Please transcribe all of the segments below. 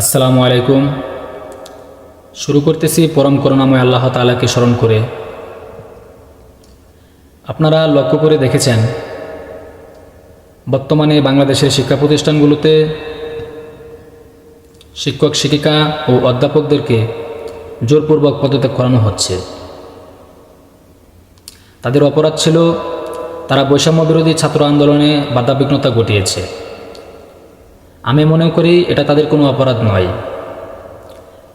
আসসালামু আলাইকুম। শুরু করতেছি পরম করুণাময় আল্লাহ তাআলাকে স্মরণ করে। আপনারা লক্ষ্য করে দেখেছেন, বর্তমানে বাংলাদেশের শিক্ষা প্রতিষ্ঠানগুলোতে শিক্ষক, শিক্ষিকা ও অধ্যাপকদেরকে জোরপূর্বক পদত্যাগ করানো হচ্ছে। তাদের অপরাধ ছিল, তারা বৈষম্য বিরোধী ছাত্র আন্দোলনে বাধাবিঘ্নতা ঘটিয়েছে। আমি মনে করি এটা তাদের কোনো অপরাধ নয়।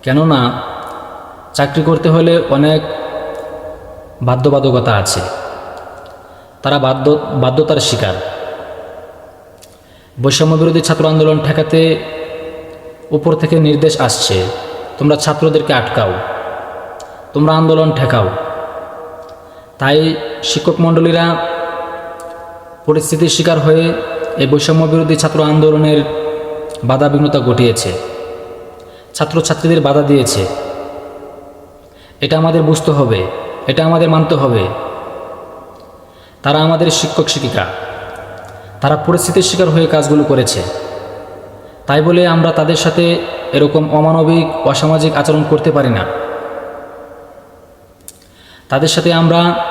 কেননা চাকরি করতে হলে অনেক বাধ্যবাধকতা আছে। তারা বাধ্য, বাধ্যতার শিকার। বৈষম্য বিরোধী ছাত্র আন্দোলন ঠেকাতে উপর থেকে নির্দেশ আসছে, তোমরা ছাত্রদেরকে আটকাও, তোমরা আন্দোলন ঠেকাও। তাই শিক্ষক মণ্ডলীরা পরিস্থিতির শিকার হয়ে এই বৈষম্য বিরোধী ছাত্র আন্দোলনের বাধা বিঘ্নতা ঘটিয়েছে। ছাত্রছাত্রীদের বাধা দিয়েছে। এটা আমাদের বুঝতে হবে, এটা আমাদের মানতে হবে। তারা আমাদের শিক্ষক, শিক্ষিকা। তারা পরিস্থিতির শিকার হয়ে কাজগুলো করেছে। তাই বলে আমরা তাদের সাথে এরকম অমানবিক, অসামাজিক আচরণ করতে পারি না। তাদের সাথে আমরা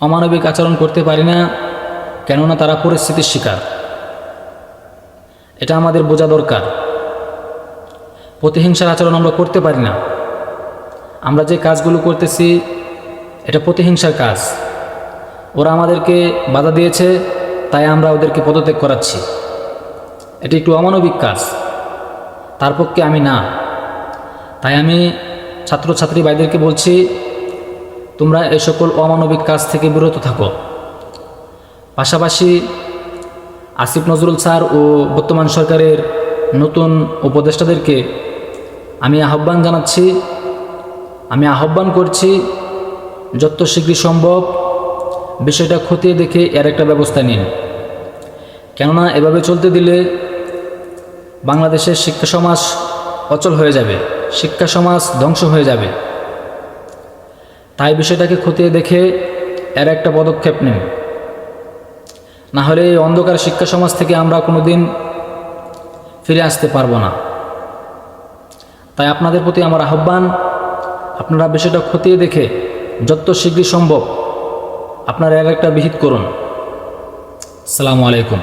অমানবিক আচরণ করতে পারি না, কেননা তারা পরিস্থিতির শিকার। এটা আমাদের বোঝা দরকার। প্রতিহিংসার আচরণ আমরা করতে পারি না। আমরা যে কাজগুলো করতেছি, এটা প্রতিহিংসার কাজ। ওরা আমাদেরকে বাধা দিয়েছে, তাই আমরা ওদেরকে পদত্যাগ করাচ্ছি। এটি একটু অমানবিক কাজ। তার পক্ষে আমি না। তাই আমি ছাত্রছাত্রী ভাইদেরকে বলছি, তোমরা এই সকল অমানবিক কাজ থেকে বিরত থাকো। পাশাপাশি আসিফ নজরুল স্যার ও বর্তমান সরকারের নতুন উপদেষ্টাদেরকে আমি আহ্বান জানাচ্ছি। আমি আহ্বান করছি, যত শীঘ্রই সম্ভব বিষয়টা খতিয়ে দেখে এর একটা ব্যবস্থা নিন। কেননা এভাবে চলতে দিলে বাংলাদেশের শিক্ষা সমাজ অচল হয়ে যাবে, শিক্ষা সমাজ ধ্বংস হয়ে যাবে। তাই বিষয়টাকে খতিয়ে দেখে এর একটা পদক্ষেপ নিন। না হলে এই অন্ধকার শিক্ষা সমাজ থেকে আমরা কোনো দিন ফিরে আসতে পারব না। তাই আপনাদের প্রতি আমার আহ্বান, আপনারা বিষয়টা খতিয়ে দেখে যত শীঘ্রই সম্ভব আপনারা এক একটা বিহিত করুন। সালামু আলাইকুম।